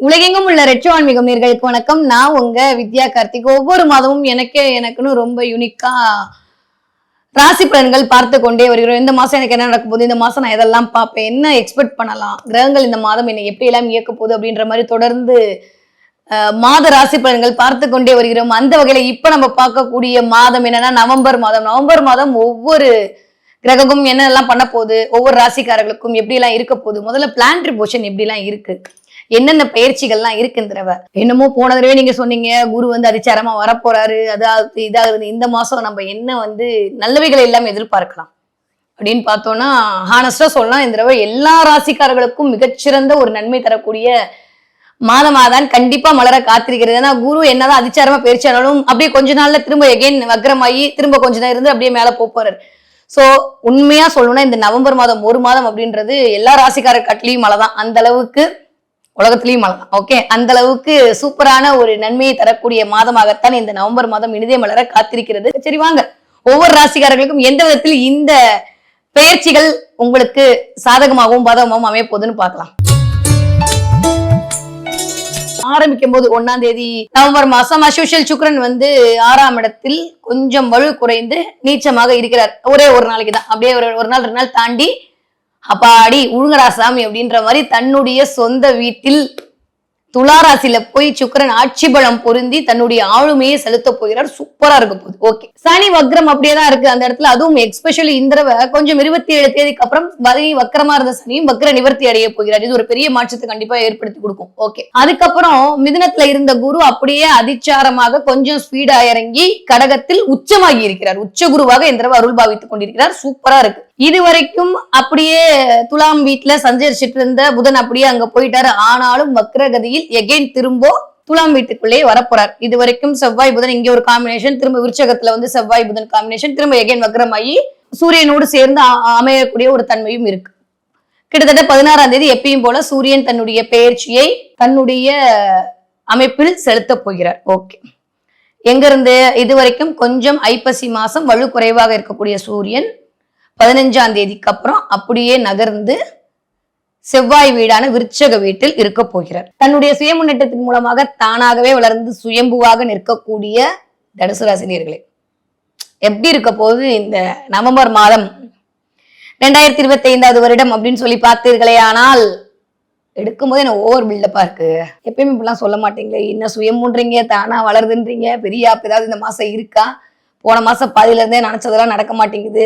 உலகெங்கும் உள்ள ரெட்ரோ ஆன்மீகம் நேர்களுக்கு வணக்கம். நான் உங்க வித்யா கார்த்திக். ஒவ்வொரு மாதமும் எனக்கே எனக்குன்னு ரொம்ப யூனிக்கா ராசி பலன்கள் பார்த்து கொண்டே வருகிறோம். இந்த மாசம் எனக்கு என்ன நடக்க போகுது? இந்த மாசம் நான் எதெல்லாம் பார்ப்பேன்? என்ன எக்ஸ்பெக்ட் பண்ணலாம்? கிரகங்கள் இந்த மாதம் என்னை எப்படி எல்லாம் இயக்க போகுது அப்படின்ற மாதிரி தொடர்ந்து மாத ராசி பலன்கள் பார்த்து கொண்டே வருகிறோம். அந்த வகையில இப்ப நம்ம பார்க்கக்கூடிய மாதம் என்னன்னா நவம்பர் மாதம். நவம்பர் மாதம் ஒவ்வொரு கிரகமும் என்னெல்லாம் பண்ண போகுது? ஒவ்வொரு ராசிக்காரர்களுக்கும் எப்படி எல்லாம் இருக்க போகுது? முதல்ல பிளான்ட்ரி போஷன் எப்படிலாம் இருக்கு? என்னென்ன பயிற்சிகள்லாம் இருக்கு இந்த தடவை என்னமோ போன தடவை நீங்க சொன்னீங்க குரு வந்து அதிச்சாரமா வரப்போறாரு அதாவது இதாகுது இந்த மாசம் நம்ம என்ன வந்து நல்லவைகளை எல்லாம் எதிர்பார்க்கலாம். அப்படின்னு பார்த்தோம்னா ஹானஸ்டா சொல்லலாம் இந்த தடவை எல்லா ராசிக்காரர்களுக்கும் மிகச்சிறந்த ஒரு நன்மை தரக்கூடிய மாதமாதான் கண்டிப்பா மலர காத்திருக்கிறது. ஏன்னா குரு என்னதான் அதிச்சாரமா பயிற்சியானாலும் அப்படியே கொஞ்ச நாள்ல திரும்ப எகைன் வக்ரமாயி திரும்ப கொஞ்ச நேரம் இருந்து அப்படியே மேல போப் போறாரு உண்மையாக உண்மையா சொல்லணும்னா இந்த நவம்பர் மாதம் ஒரு மாதம் அப்படின்றது எல்லா ராசிக்காரர் கட்லியும் மழை தான் அந்த அளவுக்கு உலகத்திலையும் மழை ஓகே அந்த அளவுக்கு சூப்பரான ஒரு நன்மையை தரக்கூடிய மாதமாகத்தான் இந்த நவம்பர் மாதம் இனிதே மலர காத்திருக்கிறது. சரி வாங்க. ஒவ்வொரு ராசிக்காரர்களுக்கும் எந்த விதத்தில் இந்த பெயர்ச்சிகள் உங்களுக்கு சாதகமாகவும் பாதகமாகவும் அமைய போகுதுன்னு பார்க்கலாம். ஆரம்பிக்கும் போது ஒன்னாம் தேதி நவம்பர் மாசம் அசோஷியல் சுக்ரன் வந்து ஆறாம் இடத்தில் கொஞ்சம் வலு குறைந்து நீச்சமாக இருக்கிறார். ஒரே ஒரு நாளைக்கு தான் அப்படியே ஒரு ஒரு நாள் ரெண்டு நாள் தாண்டி அப்பாடி உழுங்கடா சாமி அப்படின்ற மாதிரி தன்னுடைய சொந்த வீட்டில் துளாராசியில போய் சுக்கிரன் ஆட்சி பலம் பொருந்தி தன்னுடைய ஆளுமையை செலுத்த போகிறார். சூப்பரா இருக்க போகுது. ஓகே சனி வக்ரம் அப்படியே தான் இருக்கு அந்த இடத்துல. அதுவும் எக்ஸ்பெஷலி இந்த தடவை கொஞ்சம் இருபத்தி ஏழு தேதிக்கு அப்புறம் வரி வக்கரமா இருந்த சனியும் வக்ர நிவர்த்தி அடைய போகிறார். இது ஒரு பெரிய மாற்றத்தை கண்டிப்பா ஏற்படுத்தி கொடுக்கும். ஓகே அதுக்கப்புறம் மிதுனத்துல இருந்த குரு அப்படியே அதிச்சாரமாக கொஞ்சம் ஸ்பீடா இறங்கி கடகத்தில் உச்சமாகி இருக்கிறார். உச்ச குருவாக இந்த தடவை அருள் பாவித்துக் கொண்டிருக்கிறார். சூப்பரா இருக்கு. இது வரைக்கும் அப்படியே துலாம் வீட்டுல சஞ்சரிச்சிட்டு இருந்த புதன் அப்படியே அங்க போயிட்டாரு. ஆனாலும் வக்ரகதியில் எகைன் திரும்ப துலாம் வீட்டுக்குள்ளே வரப்போறார். இது வரைக்கும் செவ்வாய் புதன் இங்க ஒரு காம்பினேஷன் திரும்ப விருச்சகத்துல வந்து செவ்வாய் புதன் காம்பினேஷன் திரும்ப எகைன் வக்ரமாயி சூரியனோடு சேர்ந்து அமையக்கூடிய ஒரு தன்மையும் இருக்கு. கிட்டத்தட்ட பதினாறாம் தேதி எப்பயும் போல சூரியன் தன்னுடைய பெயர்ச்சியை தன்னுடைய அமைப்பில் செலுத்தப் போகிறார். ஓகே. எங்க இருந்து இது வரைக்கும் கொஞ்சம் ஐப்பசி மாசம் வலு குறைவாக இருக்கக்கூடிய சூரியன் பதினஞ்சாம் தேதிக்கு அப்புறம் அப்படியே நகர்ந்து செவ்வாய் வீடான விருச்சக வீட்டில் இருக்க போகிறார். தன்னுடைய சுய முன்னேற்றத்தின் மூலமாக தானாகவே வளர்ந்து சுயம்புவாக நிற்கக்கூடிய தனுசு ராசினியர்களே எப்படி இருக்க போகுது இந்த நவம்பர் மாதம்? ரெண்டாயிரத்தி இருபத்தி ஐந்தாவது வருடம் அப்படின்னு சொல்லி பார்த்தீர்களே ஆனால் எடுக்கும்போது எனக்கு ஓவர் பில்டப்பா இருக்கு? எப்பயுமே இப்படிலாம் சொல்ல மாட்டீங்களே என்ன சுயமுன்றீங்க தானா வளருதுன்றீங்க பெரிய ஆப் ஏதாவது இந்த மாசம் இருக்கா? போன மாசம் பாதியில இருந்தே நினைச்சதெல்லாம் நடக்க மாட்டேங்குது.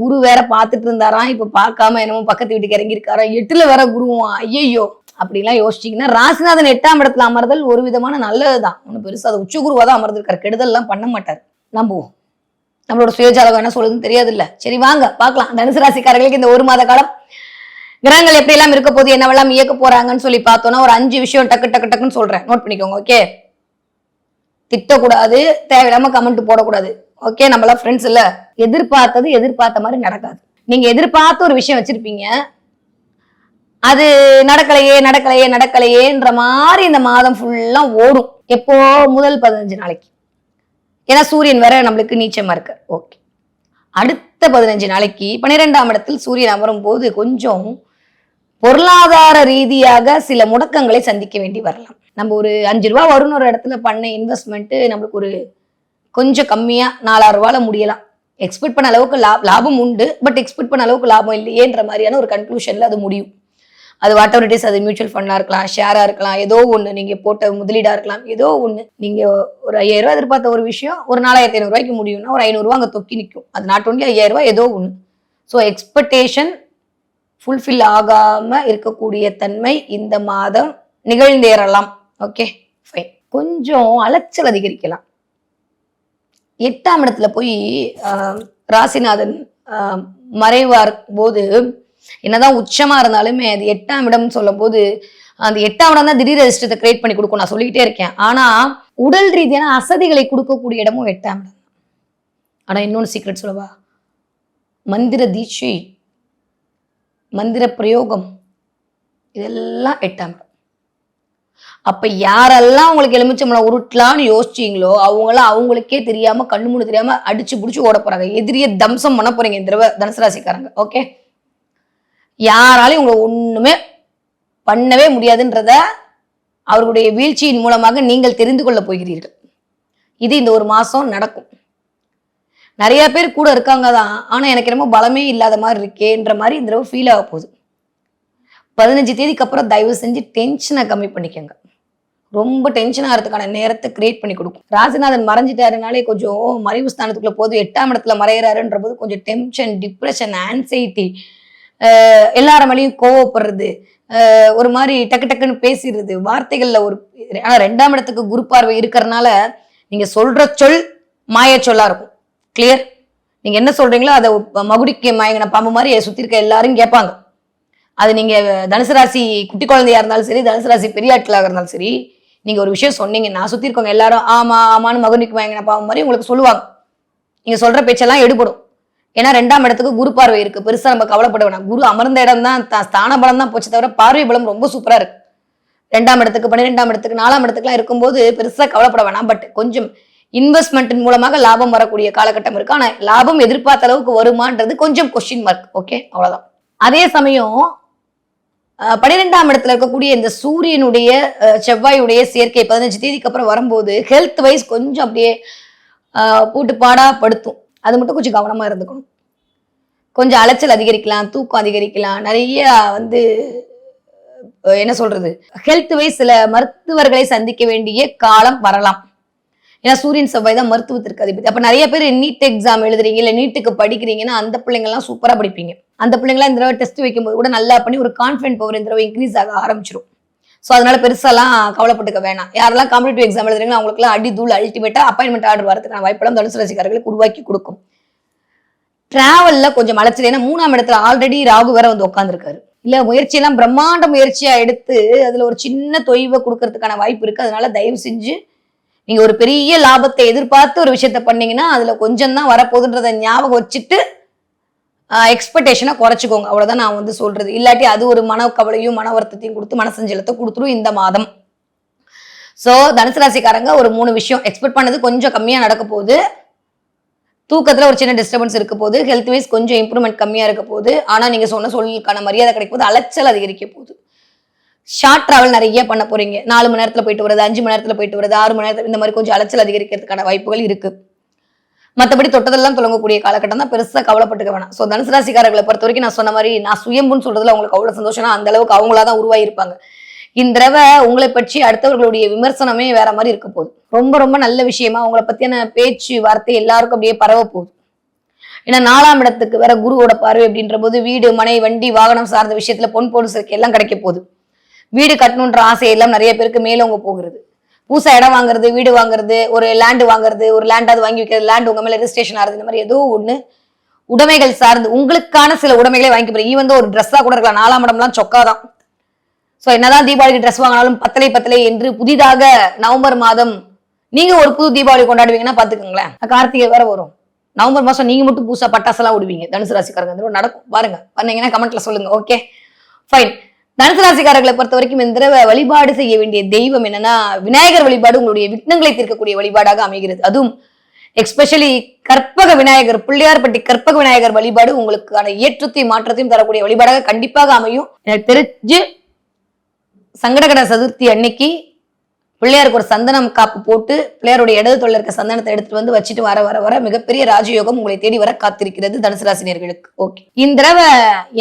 குரு வேற பார்த்துட்டு இருந்தாராம். இப்ப பார்க்காம என்னமோ பக்கத்து வீட்டுக்கு இறங்கி எட்டுல வேற குருவா ஐயையோ. அப்படிலாம் யோசிச்சிங்கன்னா ராசிநாதன் எட்டாம் இடத்துல அமர்தல் ஒரு விதமான நல்லதுதான். ஒன்றும் பெருசு அது உச்ச குருவா தான் அமர்ந்திருக்காரு. கெடுதல்லாம் பண்ண மாட்டார். நம்புவோம். நம்மளோட சுயஜாதகம் என்ன சொல்லுதுன்னு தெரியாது இல்ல சரி வாங்க பார்க்கலாம். தனுசு ராசிக்காரர்களுக்கு இந்த ஒரு மாத காலம் கிரகங்கள் எப்படி எல்லாம் இருக்க போது என்னவெல்லாம் இயக்க போறாங்கன்னு சொல்லி பார்த்தோன்னா ஒரு அஞ்சு விஷயம் டக்கு டக்கு டக்குன்னு சொல்றேன். நோட் பண்ணிக்கோங்க ஓகே திட்டக்கூடாது தேவையில்லாம கமெண்ட் போடக்கூடாது. ஓகே நம்மளாம் ஃப்ரெண்ட்ஸ் இல்ல. எதிர்பார்த்தது எதிர்பார்த்த மாதிரி நடக்காது. நீங்க எதிர்பார்த்த ஒரு விஷயம் வச்சிருப்பீங்க. அது நடக்கலையே நடக்கலையே நடக்கலையேன்ற மாதிரி இந்த மாதம் ஃபுல்லா ஓடும். எப்போ? முதல் பதினஞ்சு நாளைக்கு. ஏன்னா சூரியன் வேற நம்மளுக்கு நீச்சமா இருக்கு. ஓகே அடுத்த பதினஞ்சு நாளைக்கு பன்னிரெண்டாம் இடத்தில் சூரியன் அமரும் போது கொஞ்சம் பொருளாதார ரீதியாக சில முடக்கங்களை சந்திக்க வேண்டி வரலாம். நம்ம ஒரு அஞ்சு ரூபா வரும்னு ஒரு இடத்துல பண்ண இன்வெஸ்ட்மெண்ட்டு நம்மளுக்கு ஒரு கொஞ்சம் கம்மியாக நாலாயிரம் ரூபால முடியலாம். எக்ஸ்பெக்ட் பண்ண அளவுக்கு லா- லாபம் உண்டு பட் எக்ஸ்பெக்ட் பண்ண அளவுக்கு லாபம் இல்லையேன்ற மாதிரியான ஒரு கன்க்ளூஷனில் அது முடியும். அது வாட் எவர் இட் இஸ் அது மியூச்சுவல் ஃபண்டாக இருக்கலாம் ஷேராக இருக்கலாம் ஏதோ ஒன்று நீங்கள் போட்ட முதலீடாக இருக்கலாம் ஏதோ ஒன்று நீங்கள் ஒரு ஐயாயிரம் எதிர்பார்த்த ஒரு விஷயம் ஒரு நாலாயிரத்தி ஐநூறுரூவாய்க்கு முடியும்னா ஒரு ஐநூறுரூவா அங்கே தொக்கி நிற்கும் அது நாட் ஒன்லி ஐயாயிரரூவா ஏதோ ஒன்று ஸோ எக்ஸ்பெக்டேஷன் ஃபுல்ஃபில் ஆகாமல் இருக்கக்கூடிய தன்மை இந்த மாதம் நிகழ்ந்தேறலாம். ஓகே ஃபைன் கொஞ்சம் அலைச்சல் அதிகரிக்கலாம். எட்டாம் இடத்துல போய் ராசிநாதன் மறைவார் போது என்னதான் உச்சமா இருந்தாலுமே அது எட்டாம் இடம் சொல்லும் போது அந்த எட்டாம் இடம் தான் திடீர் அதிர்ஷ்டத்தை கிரியேட் பண்ணி கொடுக்கும் நான் சொல்லிக்கிட்டே இருக்கேன். ஆனா உடல் ரீதியான அசதிகளை கொடுக்கக்கூடிய இடமும் எட்டாம் இடம். ஆனா இன்னொன்று சீக்ரெட் சொல்லவா? மந்திர தீட்சை மந்திர பிரயோகம் இதெல்லாம் எட்டாம் இடம். அப்ப யாரெல்லாம் உங்களுக்கு எலுமிச்சம்பழம் உருட்டலாம்னு யோசிச்சீங்களோ அவங்களாம் அவங்களுக்கே தெரியாம கண்ணு மூணு தெரியாம அடிச்சு புடிச்சு ஓட போறாங்க. எதிரியை தம்சம் பண்ண போறீங்க இந்த தடவை தனுசு ராசிக்காரங்க. ஓகே யாராலையும் உங்களை ஒண்ணுமே பண்ணவே முடியாதுன்றத அவர்களுடைய வீழ்ச்சியின் மூலமாக நீங்கள் தெரிந்து கொள்ள போகிறீர்கள். இது இந்த ஒரு மாசம் நடக்கும். நிறைய பேர் கூட இருக்காங்க தான். ஆனா எனக்கு என்னமோ பலமே இல்லாத மாதிரி இருக்கேன்ற மாதிரி இந்த தடவை ஃபீல் ஆக போகுது. பதினஞ்சு தேதிக்கு அப்புறம் தயவு செஞ்சு டென்ஷனை கம்மி பண்ணிக்கோங்க. ரொம்ப டென்ஷன் ஆகிறதுக்கான நேரத்தை கிரியேட் பண்ணி கொடுக்கும். ராசிநாதன் மறைஞ்சிட்டாருனாலே கொஞ்சம் மறைவு ஸ்தானத்துக்குள்ள போது எட்டாம் இடத்துல மறையிறாருன்ற போது கொஞ்சம் டென்ஷன் டிப்ரெஷன் ஆன்சைட்டி எல்லார மேலேயும் கோவப்படுறது ஒரு மாதிரி டக்கு டக்குன்னு பேசிடுறது வார்த்தைகளில் ஒரு ஆனால் ரெண்டாம் இடத்துக்கு குரு பார்வை இருக்கிறனால நீங்கள் சொல்ற சொல் மாய சொல்லாக இருக்கும். கிளியர் நீங்கள் என்ன சொல்றீங்களோ அதை மகுடிக்கு மயங்கின பாம்பு மாதிரி சுற்றி இருக்க எல்லாரும் கேட்பாங்க. அது நீங்கள் தனுசு ராசி குட்டி குழந்தையா இருந்தாலும் சரி தனுசு ராசி பெரியாட்களாக இருந்தாலும் சரி நீங்க ஒரு விஷயம் சொன்னீங்க நான் சுத்தி இருக்கவங்க எல்லாரும் ஆமா ஆமான்னு மகனுக்கு வாங்கின பாவம் மாதிரி உங்களுக்கு சொல்லுவாங்க. நீங்க சொல்ற பேச்செல்லாம் எடுபடும். ஏன்னா ரெண்டாம் இடத்துக்கு குரு பார்வை இருக்கு. பெருசா நம்ம கவலைப்பட வேணாம். குரு அமர்ந்த இடம் தான் ஸ்தான பலம் தான் போச்சு தவிர பார்வை பலம் ரொம்ப சூப்பரா இருக்கு. ரெண்டாம் இடத்துக்கு பன்னிரெண்டாம் இடத்துக்கு நாலாம் இடத்துக்குலாம் இருக்கும்போது பெருசா கவலைப்பட வேணாம். பட் கொஞ்சம் இன்வெஸ்ட்மெண்ட்டின் மூலமாக லாபம் வரக்கூடிய காலகட்டம் இருக்கு. ஆனா லாபம் எதிர்பார்த்த அளவுக்கு வருமான்றது கொஞ்சம் கொஸ்டின் மார்க் ஓகே அவ்வளவுதான். அதே சமயம் பன்னிரெண்டாம் இடத்துல இருக்கக்கூடிய இந்த சூரியனுடைய செவ்வாயுடைய சேர்க்கை பதினஞ்சு தேதிக்கு அப்புறம் வரும்போது ஹெல்த் வைஸ் கொஞ்சம் அப்படியே போட்டு பாடா படுத்தும். அது மட்டும் கொஞ்சம் கவனமா இருந்துக்கணும். கொஞ்சம் அலைச்சல் அதிகரிக்கலாம் தூக்கம் அதிகரிக்கலாம். நிறைய வந்து என்ன சொல்றது? ஹெல்த் வைஸ் சில மருத்துவர்களை சந்திக்க வேண்டிய காலம் வரலாம். ஏன்னா சூரியன் செவ்வாய் தான் மருத்துவத்திற்கு அதிபதி. அப்ப நிறைய பேர் நீட் எக்ஸாம் எழுதுறீங்க இல்ல நீட்டுக்கு படிக்கிறீங்கன்னா அந்த பிள்ளைங்கலாம் சூப்பரா படிப்பீங்க. அந்த பிள்ளைங்களாம் இந்த தடவை டெஸ்ட் வைக்கும்போது கூட நல்லா பண்ணி ஒரு கான்ஃபிடன்ட் பவர் இந்த தடவை இன்க்ரீஸ் ஆக ஆரம்பிச்சிடும் ஸோ அதனால பெருசாலாம் கவலைப்பட்டுக்க வேணாம். யாரெல்லாம் காம்படிட்டிவ் எக்ஸாம் எழுதுறீங்களோ அவங்களுக்குலாம் அடி தூள் அல்டிமேட்டா அப்பாயின்மெண்ட் ஆர்டர் வரதுக்கான வாய்ப்பெல்லாம் தனுசு ராசிக்காரர்களுக்கு உருவாக்கி கொடுக்கும். டிராவல்ல கொஞ்சம் அலைச்சல். ஏன்னா மூணாம் இடத்துல ஆல்ரெடி ராகு வேற வந்து உட்காந்துருக்காரு இல்ல முயற்சியெல்லாம் பிரம்மாண்ட முயற்சியா எடுத்து அதுல ஒரு சின்ன தொய்வை கொடுக்கறதுக்கான வாய்ப்பு இருக்கு. அதனால தயவு செஞ்சு நீங்க ஒரு பெரிய லாபத்தை எதிர்பார்த்து ஒரு விஷயத்த பண்ணீங்கன்னா அதுல கொஞ்சம் தான் வரப்போகுதுன்றத ஞாபகம் வச்சுட்டு எக்ஸ்பெக்டேஷனை குறைச்சிக்கோங்க. அவ்வளவுதான் நான் வந்து சொல்றது. இல்லாட்டி அது ஒரு மன கவலையும் மன வருத்தத்தையும் கொடுத்து மனசஞ்சலத்தை கொடுத்துரும் இந்த மாதம். சோ தனுசு ராசிக்காரங்க ஒரு மூணு விஷயம். எக்ஸ்பெக்ட் பண்ணது கொஞ்சம் கம்மியா நடக்க போகுது. தூக்கத்துல ஒரு சின்ன டிஸ்டர்பன்ஸ் இருக்க போகுது. ஹெல்த் வைஸ் கொஞ்சம் இம்ப்ரூவ்மெண்ட் கம்மியா இருக்க போகுது. ஆனா நீங்க சொன்ன சொல்லுக்கான மரியாதை கிடைக்க போது அலைச்சல் அதிகரிக்க போகுது. ஷார்ட் டிராவல் நிறைய பண்ண போறீங்க. நாலு மணி நேரத்துல போயிட்டு வருது அஞ்சு மணி நேரத்துல போயிட்டு வருது ஆறு மணி நேரத்துல இந்த மாதிரி கொஞ்சம் அலைச்சல் அதிகரிக்கிறதுக்கான வாய்ப்புகள் இருக்கு. மற்றபடி தொட்டதெல்லாம் தொடங்கக்கூடிய காலகட்டம் தான். பெருசாக கவலைப்பட்டுக்க வேணாம். ஸோ தனுசு ராசிக்காரர்களை பொறுத்த வரைக்கும் நான் சொன்ன மாதிரி நான் சுயம்புன்னு சொல்றதுல அவங்களுக்கு அவ்வளோ சந்தோஷம்னா அந்த அளவுக்கு அவங்களா தான் உருவாகிருப்பாங்க இந்த தடவை உங்களை பற்றி அடுத்தவர்களுடைய விமர்சனமே வேற மாதிரி இருக்க போகுது. ரொம்ப ரொம்ப நல்ல விஷயமா உங்களை பத்தியான பேச்சு வார்த்தை எல்லாருக்கும் அப்படியே பரவ போகுது. ஏன்னா நாலாம் இடத்துக்கு வேற குருவோட பார்வை அப்படின்ற போது வீடு மனை வண்டி வாகனம் சார்ந்த விஷயத்துல பொன் போடு சேர்க்கை எல்லாம் கிடைக்க போகுது. வீடு கட்டணுன்ற ஆசையெல்லாம் நிறைய பேருக்கு மேலோங்க போகிறது. பூசா இடம் வாங்குறது வீடு வாங்குறது ஒரு லேண்டு வாங்குறது ஒரு லேண்டாவது வாங்கி வைக்கிறது லேண்ட் உங்க மேல ரெஜிஸ்ட்ரேஷன் ஆகுது இந்த மாதிரி ஏதோ ஒண்ணு உடைமைகள் சார்ந்து உங்களுக்கான சில உடைமைகளை வாங்கி போறீங்க. ஈவன் ஒரு ட்ரெஸ்ஸா கூட இருக்கலாம் நாலாம் இடம்லாம் சொக்கா தான் ஸோ என்னதான் தீபாவளிக்கு ட்ரெஸ் வாங்கினாலும் பத்தலை பத்தலை என்று புதிதாக நவம்பர் மாதம் நீங்க ஒரு புது தீபாவளி கொண்டாடுவீங்கன்னா பாத்துக்கோங்களேன் கார்த்திகை வேற வரும். நவம்பர் மாசம் நீங்க மட்டும் புதுசா பட்டாசெல்லாம் விடுவீங்க தனுசு ராசிக்காரங்க நடக்கும். பாருங்க பண்ணீங்கன்னா கமெண்ட்ல சொல்லுங்க. ஓகே ஃபைன் தனுசு ராசிக்காரர்களை பொறுத்த வரைக்கும் இந்த தடவை வழிபாடு செய்ய வேண்டிய தெய்வம் என்னன்னா விநாயகர் வழிபாடு உங்களுடைய விக்னங்களை தீர்க்கக்கூடிய வழிபாடாக அமைகிறது. அதுவும் எக்ஸ்பெஷலி கற்பக விநாயகர் பிள்ளையார்பட்டி கற்பக விநாயகர் வழிபாடு உங்களுக்கான ஏற்றத்தையும் மாற்றத்தையும் தரக்கூடிய வழிபாடாக கண்டிப்பாக அமையும். எனக்கு தெரிஞ்சு சங்கடகட சதுர்த்தி அன்னைக்கு பிள்ளையாருக்கு ஒரு சந்தனம் காப்பு போட்டு பிள்ளையாருடைய இடது தொழில் இருக்க சந்தனத்தை எடுத்துட்டு வந்து வச்சுட்டு வர வர வர மிகப்பெரிய ராஜயோகம் உங்களை தேடி வர காத்திருக்கிறது தனுசு ராசினியர்களுக்கு. ஓகே இந்த தடவை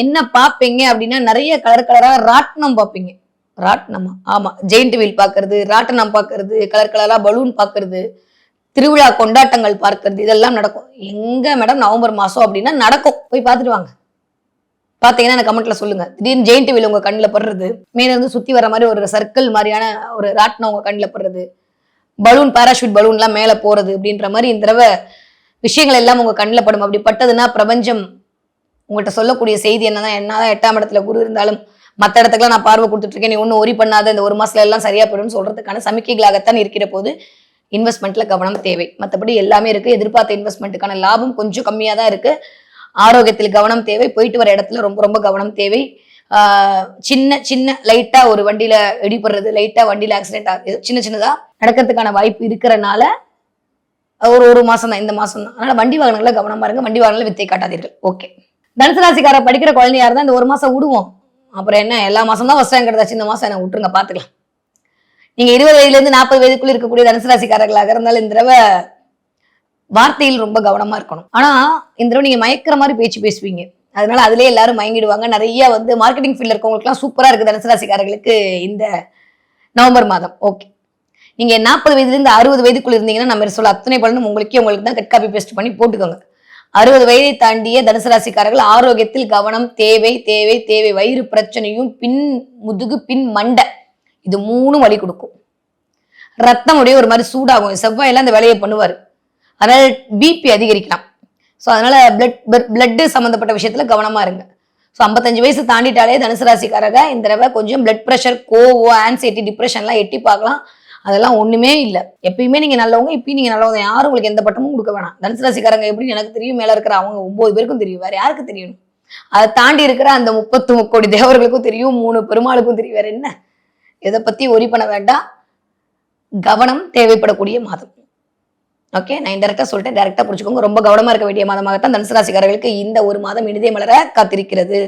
என்ன பார்ப்பீங்க அப்படின்னா நிறைய கலர் கலரா ராட்டினம் பார்ப்பீங்க. ராட்டினமா? ஆமா. ஜெயிண்ட் வீல் பார்க்கறது ராட்டினம் பார்க்கறது கலர் கலரா பலூன் பார்க்கிறது திருவிழா கொண்டாட்டங்கள் பார்க்கறது இதெல்லாம் நடக்கும். எங்க மேடம் நவம்பர் மாசம் அப்படின்னா நடக்கும். போய் பார்த்துட்டு வாங்க. பாத்தீங்கன்னா எனக்கு கமெண்ட்ல சொல்லுங்க. திடீர்னு ஜெயிண்ட் வீல் உங்க கண்ணில் படுறது மேல இருந்து சுத்தி வர மாதிரி ஒரு சர்க்கிள் மாதிரியான ஒரு ராட்டினம் உங்க கண்ணில் படுறது பலூன் பாராஷூட் பலூன்லாம் மேலே போறது அப்படின்ற மாதிரி இந்த தடவை விஷயங்கள் எல்லாம் உங்க கண்ணில் படும். அப்படி பட்டதுன்னா பிரபஞ்சம் உங்கள்கிட்ட சொல்லக்கூடிய செய்தி என்னதான் என்னதான் எட்டாம் இடத்துல குரு இருந்தாலும் மற்ற இடத்துக்குலாம் நான் பார்வை கொடுத்துட்டு இருக்கேன். நீ ஒன்றும் ஒரி பண்ணாத இந்த ஒரு மாசத்துல எல்லாம் சரியா போயிடும்னு சொல்றதுக்கான சமிக்கைகளாகத்தான் இருக்கிற போது இன்வெஸ்ட்மெண்ட்ல கவனம் தேவை. மற்றபடி எல்லாமே இருக்கு. எதிர்பார்த்த இன்வெஸ்ட்மெண்ட்டுக்கான லாபம் கொஞ்சம் கம்மியாக தான் இருக்கு. ஆரோக்கியத்தில் கவனம் தேவை. போயிட்டு வர இடத்துல ரொம்ப ரொம்ப கவனம் தேவை. சின்ன சின்ன லைட்டா ஒரு வண்டியில இடிபடுறது லைட்டா வண்டியில ஆக்சிடென்ட் ஆகுது சின்ன சின்னதா நடக்கிறதுக்கான வாய்ப்பு இருக்கிறனால ஒரு ஒரு மாசம் தான் இந்த மாசம் தான் அதனால வண்டி வாகனங்களை கவனமா இருங்க. வண்டி வாகனங்களை வித்தை காட்டாதீர்கள். ஓகே தனுசு ராசிக்கார படிக்கிற குழந்தையா இருந்தா இந்த ஒரு மாசம் விடுவோம் அப்புறம் என்ன எல்லா மாசம் தான் ஃபர்ஸ்ட் ரேங்க் கிடைச்சாச்சு இந்த மாசம் என்ன விட்டுருங்க பாத்துக்கலாம். நீங்க இருபது வயதுல இருந்து நாற்பது வயதுக்குள்ள இருக்கக்கூடிய தனுசு ராசிக்காரர்களாக இருந்தாலும் இந்த தடவை வார்த்தையில் ரொம்ப கவனமா இருக்கணும். ஆனா இந்த தடவை நீங்க மயக்கிற மாதிரி பேச்சு பேசுவீங்க. அதனால அதுலயே எல்லாரும் மயங்கிடுவாங்க. நிறைய வந்து மார்க்கெட்டிங் ஃபீல்ட்ல இருக்கவங்களுக்குலாம் சூப்பரா இருக்கு தனசராசிக்காரர்களுக்கு இந்த நவம்பர் மாதம். ஓகே நீங்க நாற்பது வயதுல இருந்து அறுபது வயதுக்குள்ள இருந்தீங்கன்னா நம்ம சொல்ல அத்தனை பலனும் உங்களுக்கே உங்களுக்கு தான் கட் காப்பி பேஸ்ட் பண்ணி போட்டுக்கோங்க. அறுபது வயதை தாண்டிய தனுசராசிக்காரர்கள் ஆரோக்கியத்தில் கவனம் தேவை தேவை தேவை வயிறு பிரச்சனையும் பின் முதுகு பின் மண்டை. இது மூணும் வழி கொடுக்கும். ரத்தம் அப்படியே ஒரு மாதிரி சூடாகும். செவ்வாயெல்லாம் அந்த வேலையை பண்ணுவார். அதனால பிபி அதிகரிக்கலாம். ஸோ அதனால பிளட் பிளட்டு சம்மந்தப்பட்ட விஷயத்துல கவனமா இருங்க. ஸோ ஐம்பத்தஞ்சு வயசு தாண்டிட்டாலே தனுசு ராசிக்காரங்க இந்த தடவை கொஞ்சம் பிளட் ப்ரெஷர் கோவோ ஆன்சைட்டி டிப்ரெஷன்லாம் எட்டி பார்க்கலாம். அதெல்லாம் ஒன்றுமே இல்லை. எப்பயுமே நீங்கள் நல்லவங்க இப்பயும் நீங்கள் நல்லவங்க. யாரும் உங்களுக்கு எந்த பட்டமும் கொடுக்க வேணாம். தனுசு ராசிக்காரங்க எப்படின்னு எனக்கு தெரியும் மேலே இருக்கிற அவங்க ஒம்பது பேருக்கும் தெரியும். வேறு யாருக்கு தெரியணும் அதை தாண்டி இருக்கிற அந்த முப்பத்து முக்கோடி தேவர்களுக்கும் தெரியும் மூணு பெருமாளுக்கும் தெரியும். வேற என்ன? இதை பற்றி ஒரி பண்ண வேண்டாம். கவனம் தேவைப்படக்கூடிய மாதம். ஓகே நான் டேரக்டா சொல்லிட்டேன். டேரக்டா புடிச்சுக்கோங்க ரொம்ப கவனமா இருக்க வேண்டிய மாதமாகத்தான் தனுசு ராசிக்காரர்களுக்கு இந்த ஒரு மாதம் இனிதே மலர காத்திருக்கிறது.